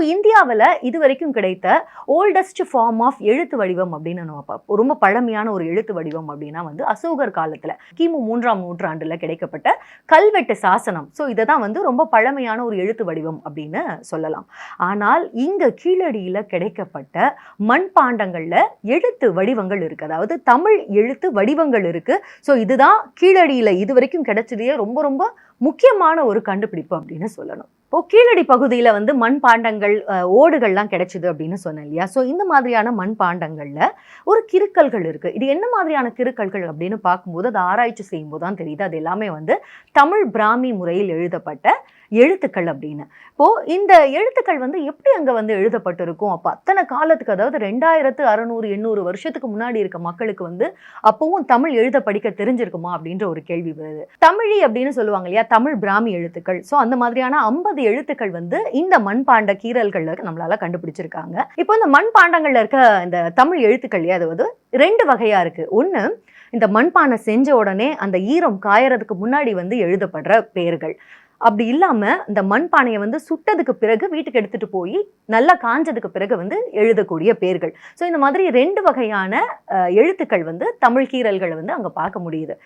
இப்போ இந்தியாவில் இது வரைக்கும் கிடைத்த ஓல்டஸ்ட் ஃபார்ம் ஆஃப் எழுத்து வடிவம் அப்படின்னு நம்ம பார்ப்போம். ரொம்ப பழமையான ஒரு எழுத்து வடிவம் அப்படின்னா வந்து அசோகர் காலத்தில் கிமு மூன்றாம் நூற்றாண்டில் கிடைக்கப்பட்ட கல்வெட்டு சாசனம். ஸோ இதை தான் வந்து ரொம்ப பழமையான ஒரு எழுத்து வடிவம் அப்படின்னு சொல்லலாம். ஆனால் இங்கே கீழடியில் கிடைக்கப்பட்ட மண்பாண்டங்களில் எழுத்து வடிவங்கள் இருக்குது அதாவது தமிழ் எழுத்து வடிவங்கள் இருக்குது ஸோ இதுதான் கீழடியில் இது வரைக்கும் கிடைச்சதையே ரொம்ப ரொம்ப முக்கியமான ஒரு கண்டுபிடிப்பு அப்படின்னு சொல்லணும். இப்போ கீழடி பகுதியில் வந்து மண்பாண்டங்கள் பாண்டங்கள் ஓடுகள்லாம் கிடைச்சிது அப்படின்னு சொன்னேன் இல்லையா? ஸோ இந்த மாதிரியான மண்பாண்டங்களில் ஒரு கிறுக்கல்கள் இருக்குது இது என்ன மாதிரியான கிறுக்கல்கள் அப்படின்னு பார்க்கும்போது அதை ஆராய்ச்சி செய்யும்போது தான் தெரியுது. அது எல்லாமே வந்து தமிழ் பிராமி முறையில் எழுதப்பட்ட எழுத்துக்கள் அப்படின்னு. இப்போ இந்த எழுத்துக்கள் வந்து எப்படி அங்கே வந்து எழுதப்பட்டிருக்கும்? அப்போ அத்தனை காலத்துக்கு அதாவது ரெண்டாயிரத்து அறநூறு எண்ணூறு வருஷத்துக்கு முன்னாடி இருக்க மக்களுக்கு வந்து அப்பவும் தமிழ் எழுத படிக்க தெரிஞ்சிருக்குமா அப்படின்ற ஒரு கேள்வி வருது. தமிழி அப்படின்னு சொல்லுவாங்க இல்லையா? தமிழ் பிராமி எழுத்துக்கள். ஸோ அந்த மாதிரியான ஐம்பது எழுத்துக்கள் வந்து இந்த மண்பாண்ட கீரல்கள் நம்மளால கண்டுபிடிச்சிருக்காங்க. இப்போ இந்த மண்பாண்டங்கள்ல இருக்க இந்த தமிழ் எழுத்துக்கள் அது வந்து ரெண்டு வகையா இருக்கு. ஒன்று இந்த மண்பானை செஞ்ச உடனே அந்த ஈரம் காயறதுக்கு முன்னாடி வந்து எழுதப்படுற பெயர்கள் அப்படி இல்லாம இந்த மண்பானையை வந்து சுட்டதுக்கு பிறகு வீட்டுக்கு எடுத்துட்டு போய் நல்லா காஞ்சதுக்கு பிறகு வந்து எழுதக்கூடிய பேர்கள். ஸோ இந்த மாதிரி ரெண்டு வகையான எழுத்துக்கள் வந்து தமிழ் கீரல்களை வந்து அங்க பார்க்க முடியுது.